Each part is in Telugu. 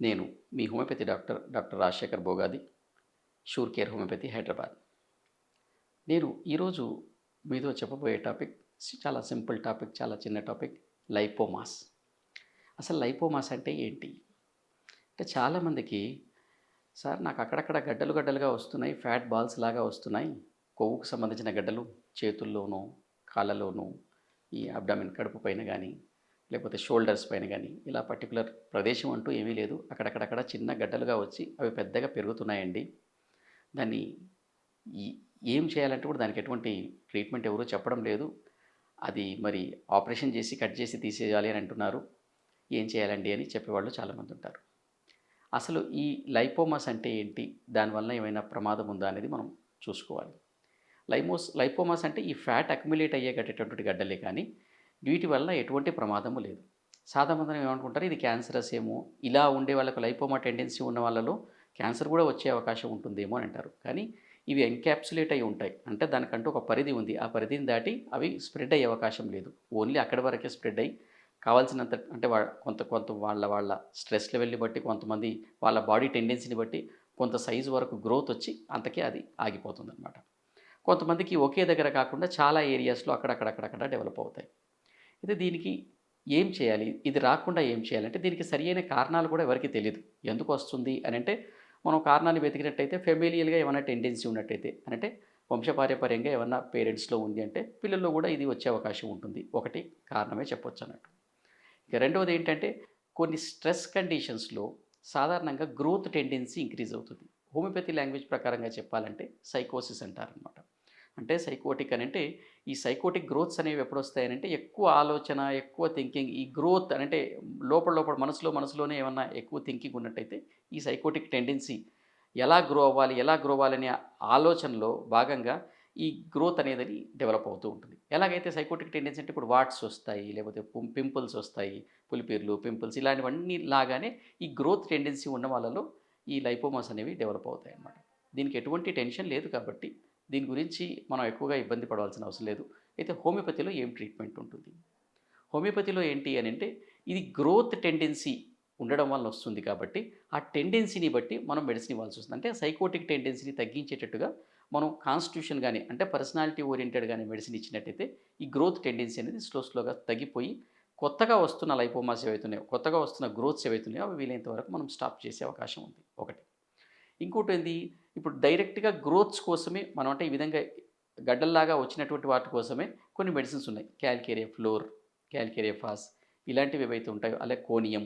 నేను మీ homeopathy doctor doctor Rajasekhar Bogadi sure care homeopathy Hyderabad. నేను ఈరోజు మీతో చెప్పబోయే టాపిక్ చాలా సింపుల్ టాపిక్ చాలా చిన్న టాపిక్ లైపోమాస్. అసలు లైపోమాస్ అంటే ఏంటి? అంటే చాలామందికి సార్ నాకు అక్కడక్కడ గడ్డలు గడ్డలుగా వస్తున్నాయి ఫ్యాట్ బాల్స్ లాగా వస్తున్నాయి. కొవ్వుకు సంబంధించిన గడ్డలు చేతుల్లోనూ కాళ్ళలోనూ ఈ అబ్డామిన్ కడుపు పైన కానీ లేకపోతే షోల్డర్స్ పైన కానీ ఇలా పర్టికులర్ ప్రదేశం అంటూ ఏమీ లేదు. అక్కడక్కడక్కడ చిన్న గడ్డలుగా వచ్చి అవి పెద్దగా పెరుగుతున్నాయండి. దాన్ని ఏం చేయాలంటే కూడా దానికి ఎటువంటి ట్రీట్మెంట్ ఎవరూ చెప్పడం లేదు. అది మరి ఆపరేషన్ చేసి కట్ చేసి తీసేయాలి అని అంటున్నారు. ఏం చేయాలండి అని చెప్పేవాళ్ళు చాలామంది ఉంటారు. అసలు ఈ లైపోమాస్ అంటే ఏంటి? దానివల్ల ఏమైనా ప్రమాదం ఉందా అనేది మనం చూసుకోవాలి. లైమోస్ లైపోమాస్ అంటే ఈ ఫ్యాట్ అక్యుములేట్ అయ్యే కట్టేటటువంటి గడ్డలే కానీ వీటి వల్ల ఎటువంటి ప్రమాదము లేదు. సాధారణంగా ఏమనుకుంటారు? ఇది క్యాన్సరస్ ఏమో. ఇలా ఉండే వాళ్ళకు లైపోమా టెండెన్సీ ఉన్న వాళ్ళలో క్యాన్సర్ కూడా వచ్చే అవకాశం ఉంటుందేమో అని అంటారు. కానీ ఇవి ఎన్క్యాప్సులేట్ అయి ఉంటాయి. అంటే దానికంటూ ఒక పరిధి ఉంది. ఆ పరిధిని దాటి అవి స్ప్రెడ్ అయ్యే అవకాశం లేదు. ఓన్లీ అక్కడి వరకే స్ప్రెడ్ అయ్యి కావాల్సినంత అంటే వా కొంత కొంత వాళ్ళ వాళ్ళ స్ట్రెస్ లెవెల్ని బట్టి కొంతమంది వాళ్ళ బాడీ టెండెన్సీని బట్టి కొంత సైజు వరకు గ్రోత్ వచ్చి అంతకే అది ఆగిపోతుంది అనమాట కొంతమందికి ఒకే దగ్గర కాకుండా చాలా ఏరియాస్లో అక్కడక్కడక్కడక్కడ డెవలప్ అవుతాయి. అయితే దీనికి ఏం చేయాలి? ఇది రాకుండా ఏం చేయాలంటే దీనికి సరియైన కారణాలు కూడా ఎవరికి తెలియదు ఎందుకు వస్తుంది అని అంటే మనం కారణాన్ని వెతికినట్టయితే ఫెమిలియల్గా ఏమైనా టెండెన్సీ ఉన్నట్టయితే అని అంటే వంశపార్యపర్యంగా ఏమన్నా పేరెంట్స్లో ఉంది అంటే పిల్లల్లో కూడా ఇది వచ్చే అవకాశం ఉంటుంది. ఒకటి కారణమే చెప్పొచ్చు అన్నట్టు. ఇక రెండవది ఏంటంటే కొన్ని స్ట్రెస్ కండిషన్స్లో సాధారణంగా గ్రోత్ టెండెన్సీ ఇంక్రీజ్ అవుతుంది. హోమియోపతి లాంగ్వేజ్ ప్రకారంగా చెప్పాలంటే సైకోసిస్ అంటారనమాట అంటే సైకోటిక్ అని అంటే ఈ సైకోటిక్ గ్రోత్స్ అనేవి ఎప్పుడు వస్తాయనంటే ఎక్కువ ఆలోచన ఎక్కువ థింకింగ్ ఈ గ్రోత్ అంటే లోపల లోపల మనసులో మనసులోనే ఏమన్నా ఎక్కువ థింకింగ్ ఉన్నట్టయితే ఈ సైకోటిక్ టెండెన్సీ ఎలా గ్రో అవ్వాలి ఎలా గ్రో అవ్వాలనే ఆలోచనలో భాగంగా ఈ గ్రోత్ అనేది డెవలప్ అవుతూ ఉంటుంది. ఎలాగైతే సైకోటిక్ టెండెన్సీ అంటే ఇప్పుడు వాట్స్ వస్తాయి లేకపోతే పింపుల్స్ వస్తాయి పులిపీర్లు పింపుల్స్ ఇలాంటివన్నీ లాగానే ఈ గ్రోత్ టెండెన్సీ ఉన్న వాళ్ళలో ఈ లైపోమాస్ అనేవి డెవలప్ అవుతాయి అన్నమాట దీనికి ఎటువంటి టెన్షన్ లేదు కాబట్టి దీని గురించి మనం ఎక్కువగా ఇబ్బంది పడవలసిన అవసరం లేదు. అయితే హోమియోపతిలో ఏం ట్రీట్మెంట్ ఉంటుంది? హోమియోపతిలో ఏంటి అని అంటే ఇది గ్రోత్ టెండెన్సీ ఉండడం వల్ల వస్తుంది కాబట్టి ఆ టెండెన్సీని బట్టి మనం మెడిసిన్ ఇవ్వాల్సి వస్తుంది. అంటే సైకోటిక్ టెండెన్సీని తగ్గించేటట్టుగా మనం కాన్స్టిట్యూషన్ కానీ అంటే పర్సనాలిటీ ఓరియంటెడ్ కానీ మెడిసిన్ ఇచ్చినట్టయితే ఈ గ్రోత్ టెండెన్సీ అనేది స్లో స్లోగా తగ్గిపోయి కొత్తగా వస్తున్న లైపోమాస్ ఏవైతున్నాయో కొత్తగా వస్తున్న గ్రోత్స్ ఏవైతున్నాయో అవి వీలైనంత వరకు మనం స్టాప్ చేసే అవకాశం ఉంది. ఒకటి. ఇంకోటి ఏంది? ఇప్పుడు డైరెక్ట్గా గ్రోత్స్ కోసమే మనం అంటే ఈ విధంగా గడ్డల్లాగా వచ్చినటువంటి వాటి కోసమే కొన్ని మెడిసిన్స్ ఉన్నాయి. క్యాల్కేరియా ఫ్లోర్ క్యాల్కేరియా ఫాస్ ఇలాంటివి ఏవైతే ఉంటాయో అలాగే కోనియం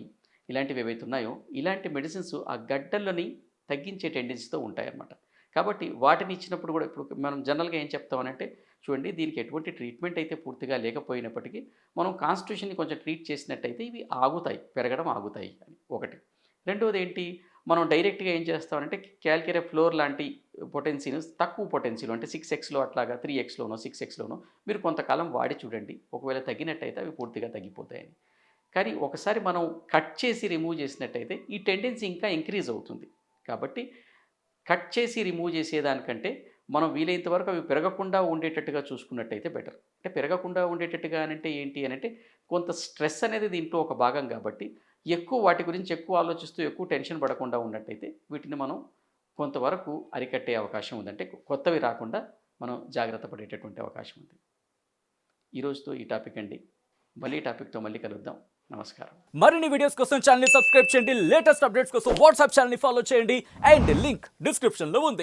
ఇలాంటివి ఏవైతే ఉన్నాయో ఇలాంటి మెడిసిన్స్ ఆ గడ్డలని తగ్గించే టెండెన్సీతో ఉంటాయన్నమాట. కాబట్టి వాటిని ఇచ్చినప్పుడు కూడా ఇప్పుడు మనం జనరల్గా ఏం చెప్తామనంటే చూడండి దీనికి ఎటువంటి ట్రీట్మెంట్ అయితే పూర్తిగా లేకపోయినప్పటికీ మనం కాన్స్టిట్యూషన్ని కొంచెం ట్రీట్ చేసినట్టయితే ఇవి ఆగుతాయి పెరగడం ఆగుతాయి అని ఒకటి. రెండవది ఏంటి? మనం డైరెక్ట్గా ఏం చేస్తామంటే క్యాల్కిరే ఫ్లోర్ లాంటి పొటెన్సీని తక్కువ పొటెన్సీలో అంటే సిక్స్ ఎక్స్లో అట్లాగా త్రీ ఎక్స్లోనో సిక్స్ ఎక్స్లోనో మీరు కొంతకాలం వాడి చూడండి. ఒకవేళ తగ్గినట్టయితే అవి పూర్తిగా తగ్గిపోతాయని. కానీ ఒకసారి మనం కట్ చేసి రిమూవ్ చేసినట్టయితే ఈ టెండెన్సీ ఇంకా ఇంక్రీజ్ అవుతుంది. కాబట్టి కట్ చేసి రిమూవ్ చేసేదానికంటే మనం వీలైనంత వరకు అవి పెరగకుండా ఉండేటట్టుగా చూసుకున్నట్టయితే బెటర్. అంటే పెరగకుండా ఉండేటట్టుగా అంటే ఏంటి అని అంటే కొంత స్ట్రెస్ అనేది దీంట్లో ఒక భాగం కాబట్టి ఎక్కువ వాటి గురించి ఎక్కువ ఆలోచిస్తూ ఎక్కువ టెన్షన్ పడకుండా ఉన్నట్టయితే వీటిని మనం కొంతవరకు అరికట్టే అవకాశం ఉందంటే కొత్తవి రాకుండా మనం జాగ్రత్త పడేటటువంటి అవకాశం ఉంది. ఈరోజుతో ఈ టాపిక్ అండి. మళ్ళీ ఈ టాపిక్తో మళ్ళీ కలుద్దాం. నమస్కారం. మరిన్ని వీడియోస్ కోసం ఛానల్ సబ్స్క్రైబ్ చేయండి. లేటెస్ట్ అప్డేట్స్ కోసం వాట్సాప్ ఛానల్ని ఫాలో చేయండి. అండ్ లింక్ డిస్క్రిప్షన్లో ఉంది.